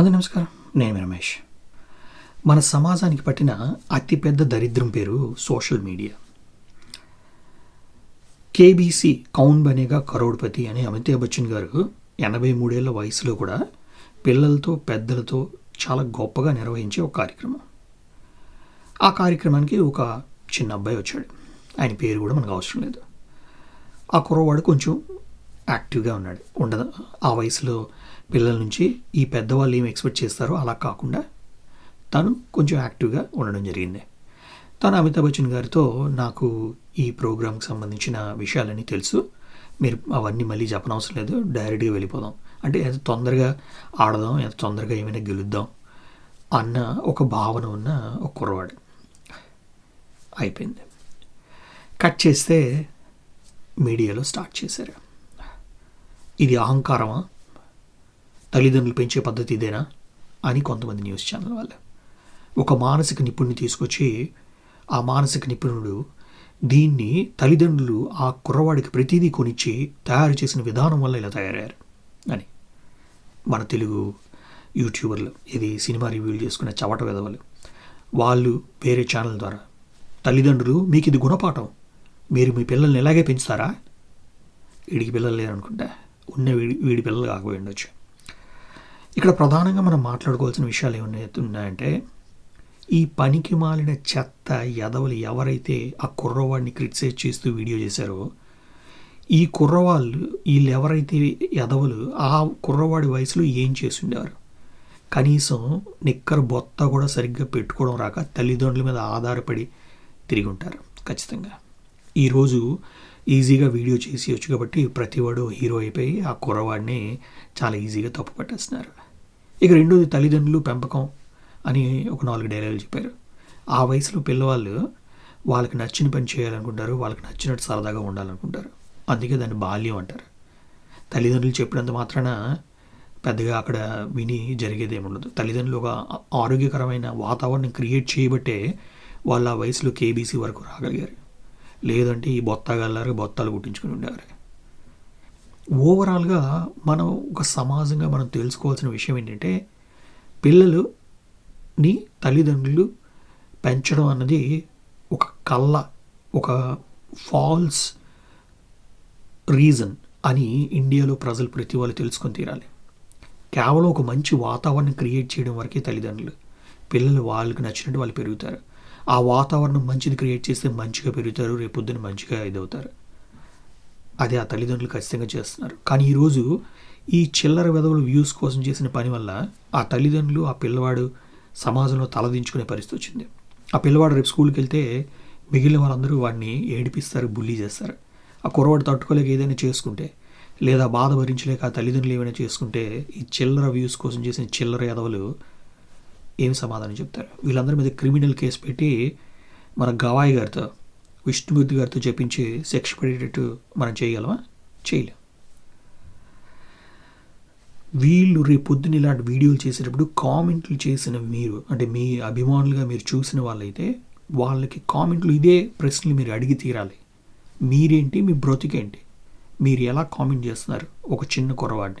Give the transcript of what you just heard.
అందరూ నమస్కారం. నేను రమేష్. మన సమాజానికి పట్టిన అతిపెద్ద దరిద్రం పేరు social media. KBC Kaun Banega Crorepati అనే అమితాబ్ బచ్చన్ గారు ఎనభై మూడేళ్ళ వయసులో కూడా పిల్లలతో పెద్దలతో చాలా గొప్పగా నిర్వహించే ఒక కార్యక్రమం. ఆ కార్యక్రమానికి ఒక చిన్న అబ్బాయి వచ్చాడు. ఆయన పేరు కూడా మనకు అవసరం లేదు. ఆ కుర్రవాడు కొంచెం యాక్టివ్గా ఉన్నాడు. ఉండదు. ఆ వయసులో పిల్లల నుంచి ఈ పెద్దవాళ్ళు ఏం ఎక్స్పెక్ట్ చేస్తారో అలా కాకుండా తను కొంచెం యాక్టివ్గా ఉండడం జరిగింది. తను అమితాబ్ బచ్చన్ గారితో నాకు ఈ ప్రోగ్రామ్కి సంబంధించిన విషయాలన్నీ తెలుసు. మీరు అవన్నీ మళ్ళీ చెప్పనవసరం లేదు. డైరెక్ట్గా వెళ్ళిపోదాం. అంటే ఎంత తొందరగా ఆడదాం ఎంత తొందరగా ఏమైనా గెలుద్దాం అన్న ఒక భావన ఉన్న ఒక కుర్రవాడు. అయిపోయింది. కట్ చేస్తే మీడియాలో స్టార్ట్ చేశారు. ఇది అహంకారమా? తల్లిదండ్రులు పెంచే పద్ధతి ఇదేనా? అని కొంతమంది న్యూస్ ఛానల్ వాళ్ళు. ఒక మానసిక నిపుణుని తీసుకొచ్చి ఆ మానసిక నిపుణుడు దీన్ని తల్లిదండ్రులు ఆ కుర్రవాడికి ప్రతిదీ కొనిచ్చి తయారు చేసిన విధానం వల్ల ఇలా తయారయ్యారు అని. మన తెలుగు యూట్యూబర్లు ఇది సినిమా రివ్యూలు చేసుకునే చవట విధవలు వాళ్ళు వేరే ఛానల్ ద్వారా తల్లిదండ్రులు మీకు ఇది గుణపాఠం. మీరు మీ పిల్లల్ని ఎలాగే పెంచుతారా? వీడికి పిల్లలు లేరు ఉండే ఉన్న వీడి వీడి పిల్లలు కాకపోయి ఉండొచ్చు. ఇక్కడ ప్రధానంగా మనం మాట్లాడుకోవాల్సిన విషయాలు ఏమన్నా ఉన్నాయంటే ఈ పనికి మాలిన చెత్త ఎదవలు ఎవరైతే ఆ కుర్రవాడిని క్రిటిసైజ్ చేస్తూ వీడియో చేశారో ఈ కుర్రవాళ్ళు వీళ్ళు ఎవరైతే ఎదవలు ఆ కుర్రవాడి వయసులో ఏం చేసిండేవారు కనీసం నిక్కర బొత్త కూడా సరిగ్గా పెట్టుకోవడం రాక తల్లిదండ్రుల మీద ఆధారపడి తిరిగి ఉంటారు ఖచ్చితంగా. ఈరోజు ఈజీగా వీడియో చేసి వచ్చు కాబట్టి ప్రతివాడు హీరో అయిపోయి ఆ కుర్రవాడిని చాలా ఈజీగా తప్పు పట్టేస్తున్నారు. ఇక రెండోది తల్లిదండ్రులు పెంపకం అని ఒక నాలుగు డైలాగులు చెప్పారు. ఆ వయసులో పిల్లవాళ్ళు వాళ్ళకి నచ్చిన పని చేయాలనుకుంటారు వాళ్ళకి నచ్చినట్టు సరదాగా ఉండాలనుకుంటారు. అందుకే దాన్ని బాల్యం అంటారు. తల్లిదండ్రులు చెప్పినంత మాత్రాన పెద్దగా అక్కడ విని జరిగేది ఏముండదు తల్లిదండ్రులు ఒక ఆరోగ్యకరమైన వాతావరణం క్రియేట్ చేయబట్టే వాళ్ళు ఆ వయసులో కేబీసీ వరకు రాగలిగారు. లేదంటే ఈ బొత్తాగల్లారు బొత్తాలు కుట్టించుకుని ఉండేవారు. ఓవరాల్గా మనం ఒక సమాజంగా మనం తెలుసుకోవాల్సిన విషయం ఏంటంటే పిల్లలుని తల్లిదండ్రులు పెంచడం అన్నది ఒక కళ్ళ ఒక ఫాల్స్ రీజన్ అని ఇండియాలో ప్రజలు ప్రతి వాళ్ళు తెలుసుకొని తీరాలి. కేవలం ఒక మంచి వాతావరణం క్రియేట్ చేయడం వరకే తల్లిదండ్రులు పిల్లలు వాళ్ళకి నచ్చినట్టు వాళ్ళు పెరుగుతారు. ఆ వాతావరణం మంచిది క్రియేట్ చేస్తే మంచిగా పెరుగుతారు రేపొద్దున మంచిగా ఇదవుతారు. అది ఆ తల్లిదండ్రులు ఖచ్చితంగా చేస్తున్నారు. కానీ ఈరోజు ఈ చిల్లర విధవులు వ్యూస్ కోసం చేసిన పని వల్ల ఆ తల్లిదండ్రులు ఆ పిల్లవాడు సమాజంలో తలదించుకునే పరిస్థితి వచ్చింది. ఆ పిల్లవాడు రేపు స్కూల్కి వెళ్తే మిగిలిన వాళ్ళందరూ వాడిని ఏడిపిస్తారు బుల్లీ చేస్తారు. ఆ కుర్రవాడు తట్టుకోలేక ఏదైనా చేసుకుంటే లేదా బాధ భరించలేక ఆ తల్లిదండ్రులు ఏమైనా చేసుకుంటే ఈ చిల్లర వ్యూస్ కోసం చేసిన చిల్లర ఎదవలు ఏం సమాధానం చెప్తారు? వీళ్ళందరి మీద క్రిమినల్ కేసు పెట్టి మన గవాయి గారితో విష్ణుమూర్తి గారితో చెప్పించి శిక్ష పడేటట్టు మనం చేయగలమా? చేయలేం. వీళ్ళు రేపు పొద్దున ఇలాంటి వీడియోలు చేసేటప్పుడు కామెంట్లు చేసిన మీరు అంటే మీ అభిమానులుగా మీరు చూసిన వాళ్ళైతే వాళ్ళకి కామెంట్లు ఇదే ప్రశ్నలు మీరు అడిగి తీరాలి. మీరేంటి? మీ బ్రతికేంటి? మీరు ఎలా కామెంట్ చేస్తున్నారు? ఒక చిన్న కురవాడిని.